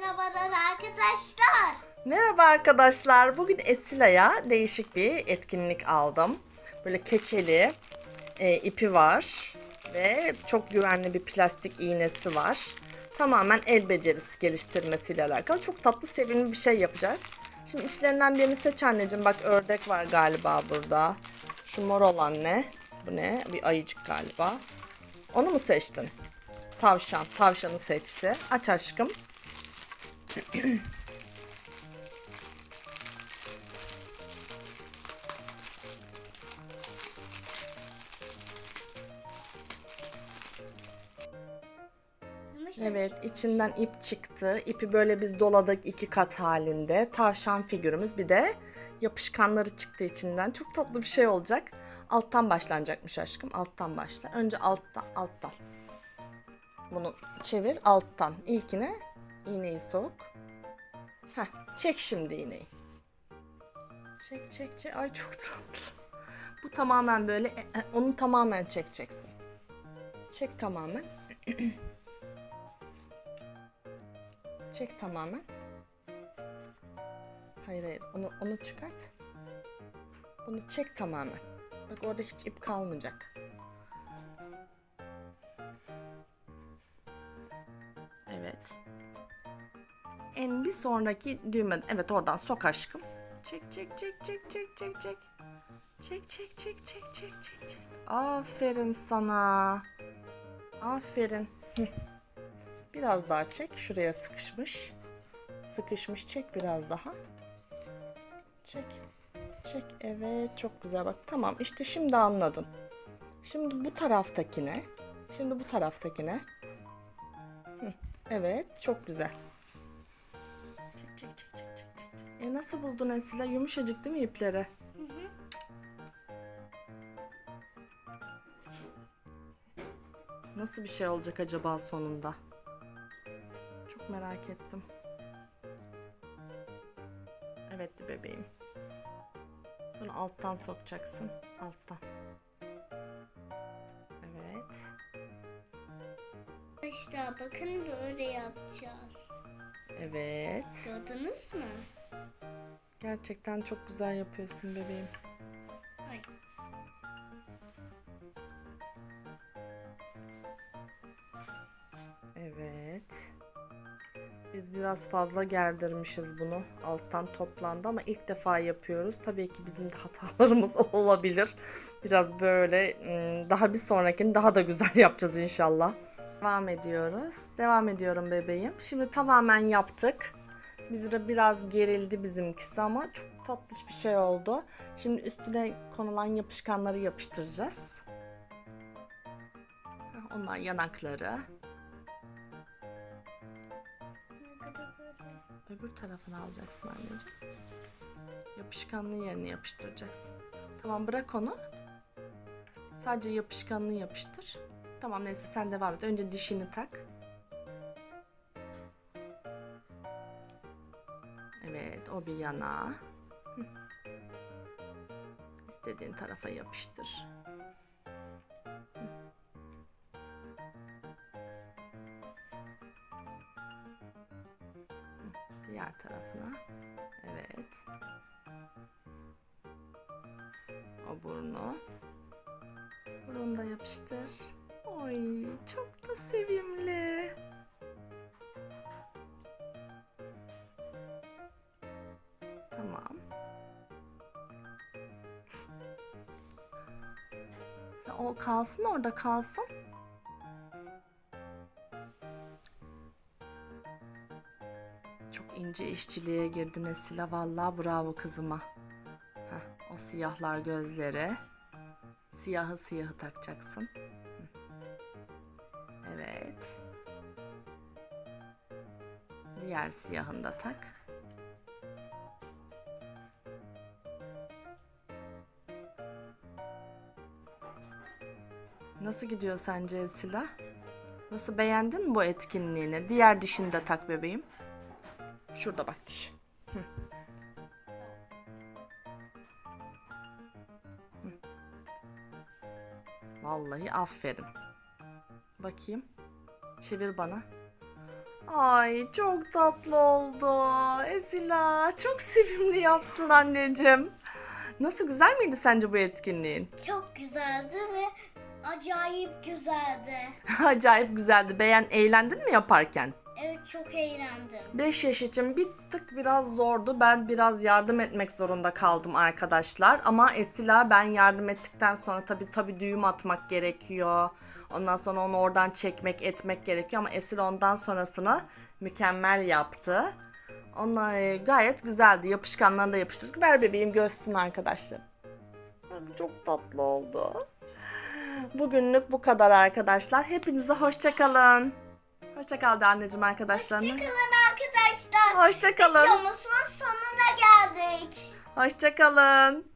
Merhabalar arkadaşlar. Merhaba arkadaşlar. Bugün Esila'ya değişik bir etkinlik aldım. Böyle keçeli e, ipi var ve çok güvenli bir plastik iğnesi var. Tamamen el becerisi geliştirmesiyle alakalı. Çok tatlı, sevimli bir şey yapacağız. Şimdi içlerinden birini seç anneciğim. Bak ördek var galiba burada. Şu mor olan ne? Bu ne? Bir ayıcık galiba. Onu mu seçtin? Tavşan. Tavşanı seçti. Aç aşkım. Evet içinden ip çıktı. İpi böyle biz doladık iki kat halinde. Tavşan figürümüz bir de yapışkanları çıktı içinden. Çok tatlı bir şey olacak. Alttan başlanacakmış aşkım. Alttan başla. Önce alttan, alttan. Bunu çevir alttan. İlkine iğneyi sok. Heh, çek şimdi iğneyi. Çek çek çek. Ay çok tatlı. Bu tamamen böyle e, e, onu tamamen çekeceksin. Çek tamamen. Çek tamamen. Hayır hayır onu onu çıkart. Bunu çek tamamen. Bak orada hiç ip kalmayacak. Evet. En bir sonraki düğme. Evet oradan sok aşkım. Çek çek çek çek çek çek çek. Çek çek çek çek çek çek çek. Aferin sana. Aferin. Biraz daha çek. Şuraya sıkışmış. Sıkışmış. Çek biraz daha. Çek. Çek. Evet. Çok güzel bak. Tamam. işte şimdi anladın. Şimdi bu taraftakine. Şimdi bu taraftakine. Evet. Çok güzel. Çek çek çek çek çek. çek. E nasıl buldun Esila? Yumuşacık değil mi ipleri? Nasıl bir şey olacak acaba sonunda? Çok merak ettim. Evet bebeğim. Sonra alttan sokacaksın. Alttan. Arkadaşlar bakın böyle yapacağız. Evet. Gördünüz mü? Gerçekten çok güzel yapıyorsun bebeğim. Ay. Evet. Biz biraz fazla gerdirmişiz bunu. Alttan toplandı ama ilk defa yapıyoruz. Tabii ki bizim de hatalarımız olabilir. Biraz böyle ım, daha bir sonrakini daha da güzel yapacağız inşallah. Devam ediyoruz. Devam ediyorum bebeğim. Şimdi tamamen yaptık. Biz de biraz gerildi bizimkisi ama çok tatlış bir şey oldu. Şimdi üstüne konulan yapışkanları yapıştıracağız. Onlar yanakları. Öbür tarafını alacaksın anneciğim. Yapışkanlığı yerine yapıştıracaksın. Tamam bırak onu. Sadece yapışkanlığı yapıştır. Tamam neyse sen devam et. Önce dişini tak. Evet o bir yana. İstediğin tarafa yapıştır. Diğer tarafına. Evet. O burnu. Burunu da yapıştır. Oy çok da sevimli. Tamam. O kalsın orada kalsın. Çok ince işçiliğe girdin Esila. Vallahi bravo kızıma. Heh, o siyahlar gözleri. Siyahı siyahı takacaksın. Hı. Evet. Diğer siyahını da tak. Nasıl gidiyor sence Esila? Nasıl beğendin bu etkinliğini? Diğer dişini de tak bebeğim. Şurada bak diş. Vallahi aferin. Bakayım. Çevir bana. Ay çok tatlı oldu. Esila çok sevimli yaptın anneciğim. Nasıl güzel miydi sence bu etkinliğin? Çok güzeldi ve acayip güzeldi. Acayip güzeldi. Beğen, eğlendin mi yaparken? Evet çok eğlendim. 5 yaş için bir tık biraz zordu. Ben biraz yardım etmek zorunda kaldım arkadaşlar. Ama Esila ben yardım ettikten sonra tabii tabii düğüm atmak gerekiyor. Ondan sonra onu oradan çekmek, etmek gerekiyor. Ama Esila ondan sonrasını mükemmel yaptı. Onlar e, gayet güzeldi. Yapışkanlarını da yapıştırdık. Ver bebeğim görsün arkadaşlar. Çok tatlı oldu. Bugünlük bu kadar arkadaşlar. Hepinize hoşça kalın. Hoşça kal de anneciğim arkadaşlarına. Hoşçakalın arkadaşlar. Hoşça kalın. Videomuzun sonuna geldik. Hoşça kalın.